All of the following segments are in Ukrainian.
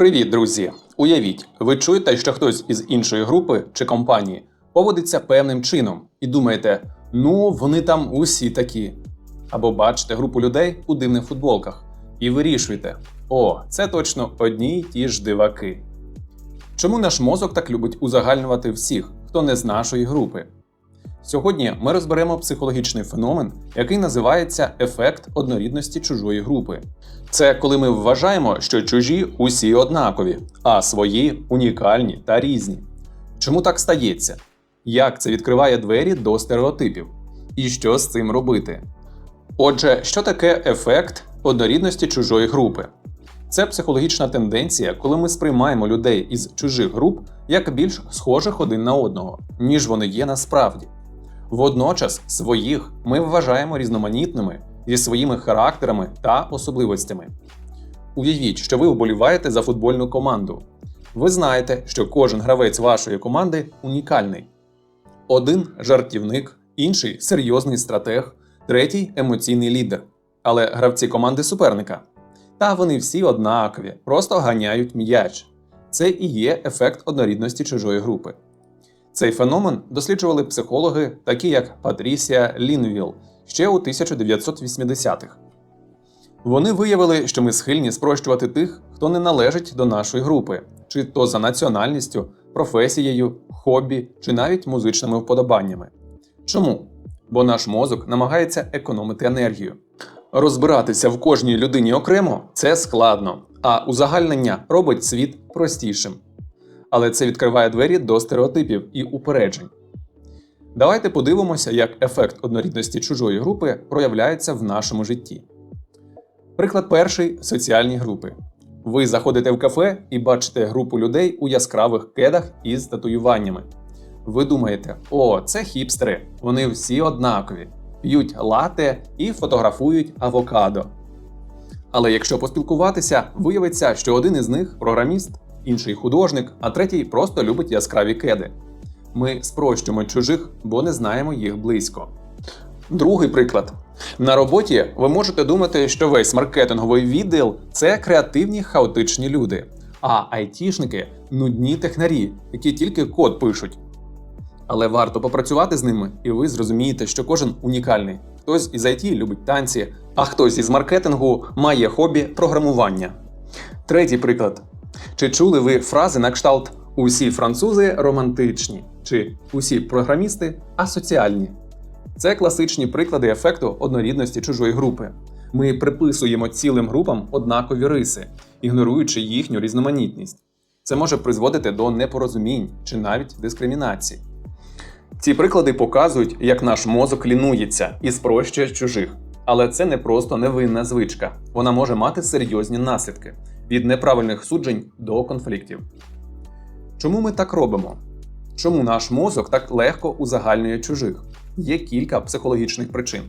Привіт, друзі! Уявіть, ви чуєте, що хтось із іншої групи чи компанії поводиться певним чином і думаєте, ну вони там усі такі. Або бачите групу людей у дивних футболках і вирішуєте: о, це точно одні й ті ж диваки. Чому наш мозок так любить узагальнювати всіх, хто не з нашої групи? Сьогодні ми розберемо психологічний феномен, який називається ефект однорідності чужої групи. Це коли ми вважаємо, що чужі усі однакові, а свої унікальні та різні. Чому так стається? Як це відкриває двері до стереотипів? І що з цим робити? Отже, що таке ефект однорідності чужої групи? Це психологічна тенденція, коли ми сприймаємо людей із чужих груп як більш схожих один на одного, ніж вони є насправді. Водночас своїх ми вважаємо різноманітними зі своїми характерами та особливостями. Уявіть, що ви вболіваєте за футбольну команду. Ви знаєте, що кожен гравець вашої команди унікальний. Один жартівник, інший серйозний стратег, третій емоційний лідер. Але гравці команди суперника. Та вони всі однакові, просто ганяють м'яч. Це і є ефект однорідності чужої групи. Цей феномен досліджували психологи, такі як Патрісія Лінвіл, ще у 1980-х. Вони виявили, що ми схильні спрощувати тих, хто не належить до нашої групи, чи то за національністю, професією, хобі, чи навіть музичними вподобаннями. Чому? Бо наш мозок намагається економити енергію. Розбиратися в кожній людині окремо це складно, а узагальнення робить світ простішим. Але це відкриває двері до стереотипів і упереджень. Давайте подивимося, як ефект однорідності чужої групи проявляється в нашому житті. Приклад перший соціальні групи. Ви заходите в кафе і бачите групу людей у яскравих кедах із татуюваннями. Ви думаєте, о, це хіпстери, вони всі однакові, п'ють лате і фотографують авокадо. Але якщо поспілкуватися, виявиться, що один із них програміст, інший художник, а третій просто любить яскраві кеди. Ми спрощуємо чужих, бо не знаємо їх близько. Другий приклад. На роботі ви можете думати, що весь маркетинговий відділ це креативні хаотичні люди, а айтішники нудні технарі, які тільки код пишуть. Але варто попрацювати з ними, і ви зрозумієте, що кожен унікальний. Хтось із IT любить танці, а хтось із маркетингу має хобі програмування. Третій приклад. Чи чули ви фрази на кшталт Усі французи романтичні чи усі програмісти асоціальні? Це класичні приклади ефекту однорідності чужої групи. Ми приписуємо цілим групам однакові риси, ігноруючи їхню різноманітність. Це може призводити до непорозумінь чи навіть дискримінації. Ці приклади показують, як наш мозок лінується і спрощує чужих. Але це не просто невинна звичка. Вона може мати серйозні наслідки від неправильних суджень до конфліктів. Чому ми так робимо? Чому наш мозок так легко узагальнює чужих? Є кілька психологічних причин.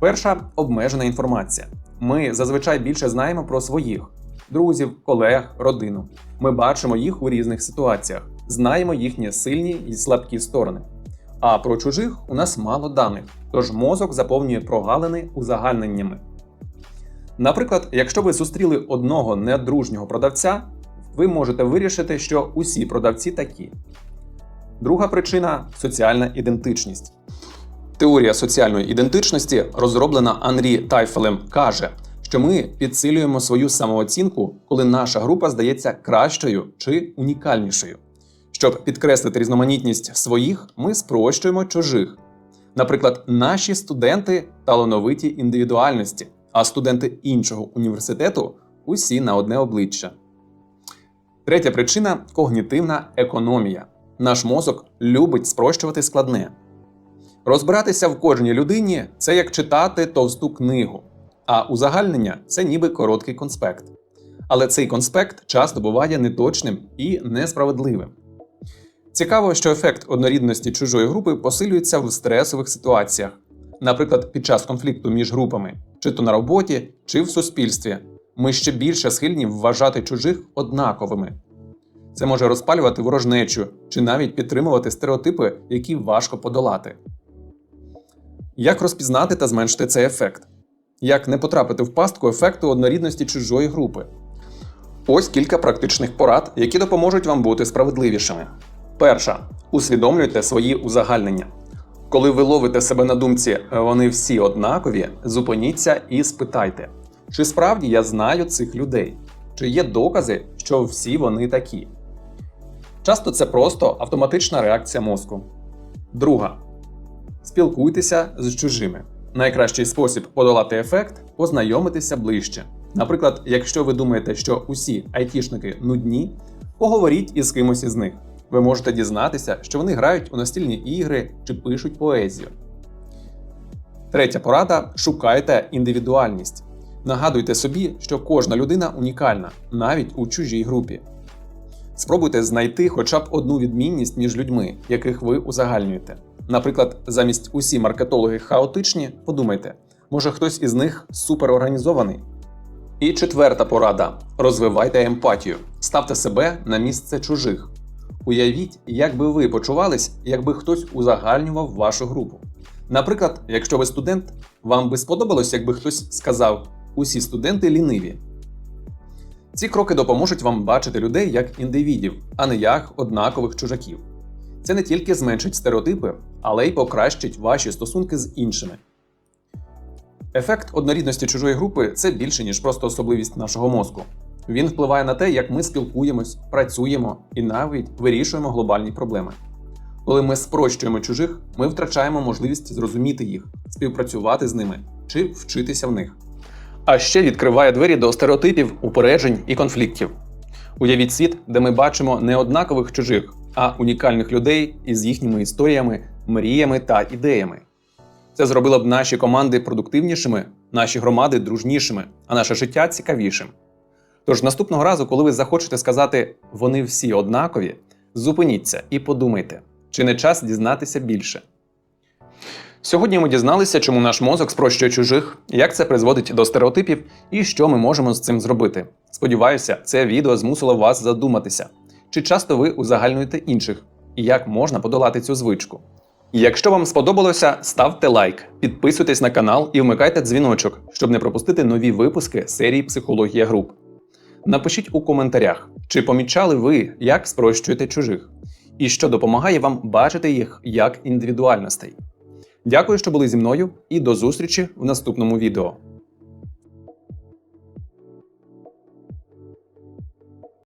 Перша обмежена інформація. Ми зазвичай більше знаємо про своїх друзів, колег, родину. Ми бачимо їх у різних ситуаціях, знаємо їхні сильні і слабкі сторони. А про чужих у нас мало даних, тож мозок заповнює прогалини узагальненнями. Наприклад, якщо ви зустріли одного недружнього продавця, ви можете вирішити, що усі продавці такі. Друга причина соціальна ідентичність. Теорія соціальної ідентичності, розроблена Анрі Тайфелем, каже, що ми підсилюємо свою самооцінку, коли наша група здається кращою чи унікальнішою. Щоб підкреслити різноманітність своїх, ми спрощуємо чужих. Наприклад, наші студенти талановиті індивідуальності, а студенти іншого університету усі на одне обличчя. Третя причина когнітивна економія. Наш мозок любить спрощувати складне. Розбиратися в кожній людині це як читати товсту книгу, а узагальнення це ніби короткий конспект. Але цей конспект часто буває неточним і несправедливим. Цікаво, що ефект однорідності чужої групи посилюється в стресових ситуаціях, наприклад, під час конфлікту між групами, чи то на роботі, чи в суспільстві. Ми ще більше схильні вважати чужих однаковими. Це може розпалювати ворожнечу чи навіть підтримувати стереотипи, які важко подолати. Як розпізнати та зменшити цей ефект? Як не потрапити в пастку ефекту однорідності чужої групи? Ось кілька практичних порад, які допоможуть вам бути справедливішими. Перша. Усвідомлюйте свої узагальнення. Коли ви ловите себе на думці, вони всі однакові, зупиніться і спитайте, чи справді я знаю цих людей, чи є докази, що всі вони такі. Часто це просто автоматична реакція мозку. Друга. Спілкуйтеся з чужими. Найкращий спосіб подолати ефект познайомитися ближче. Наприклад, якщо ви думаєте, що усі айтішники нудні, поговоріть із кимось із них. Ви можете дізнатися, що вони грають у настільні ігри чи пишуть поезію. Третя порада шукайте індивідуальність. Нагадуйте собі, що кожна людина унікальна, навіть у чужій групі. Спробуйте знайти хоча б одну відмінність між людьми, яких ви узагальнюєте. Наприклад, замість усі маркетологи хаотичні, подумайте, може хтось із них суперорганізований. І четверта порада: розвивайте емпатію, ставте себе на місце чужих. Уявіть, як би ви почувались, якби хтось узагальнював вашу групу. Наприклад, якщо ви студент, вам би сподобалось, якби хтось сказав: усі студенти ліниві. Ці кроки допоможуть вам бачити людей як індивідів, а не як однакових чужаків. Це не тільки зменшить стереотипи, але й покращить ваші стосунки з іншими. Ефект однорідності чужої групи це більше, ніж просто особливість нашого мозку. Він впливає на те, як ми спілкуємось, працюємо і навіть вирішуємо глобальні проблеми. Коли ми спрощуємо чужих, ми втрачаємо можливість зрозуміти їх, співпрацювати з ними чи вчитися в них. А ще відкриває двері до стереотипів, упереджень і конфліктів. Уявіть світ, де ми бачимо не однакових чужих, а унікальних людей із їхніми історіями, мріями та ідеями. Це зробило б наші команди продуктивнішими, наші громади дружнішими, а наше життя цікавішим. Тож наступного разу, коли ви захочете сказати вони всі однакові, зупиніться і подумайте, чи не час дізнатися більше. Сьогодні ми дізналися, чому наш мозок спрощує чужих, як це призводить до стереотипів і що ми можемо з цим зробити. Сподіваюся, це відео змусило вас задуматися, чи часто ви узагальнюєте інших, і як можна подолати цю звичку. Якщо вам сподобалося, ставте лайк, підписуйтесь на канал і вмикайте дзвіночок, щоб не пропустити нові випуски серії Психологія груп. Напишіть у коментарях, чи помічали ви, як спрощуєте чужих, і що допомагає вам бачити їх як індивідуальностей. Дякую, що були зі мною, і до зустрічі в наступному відео.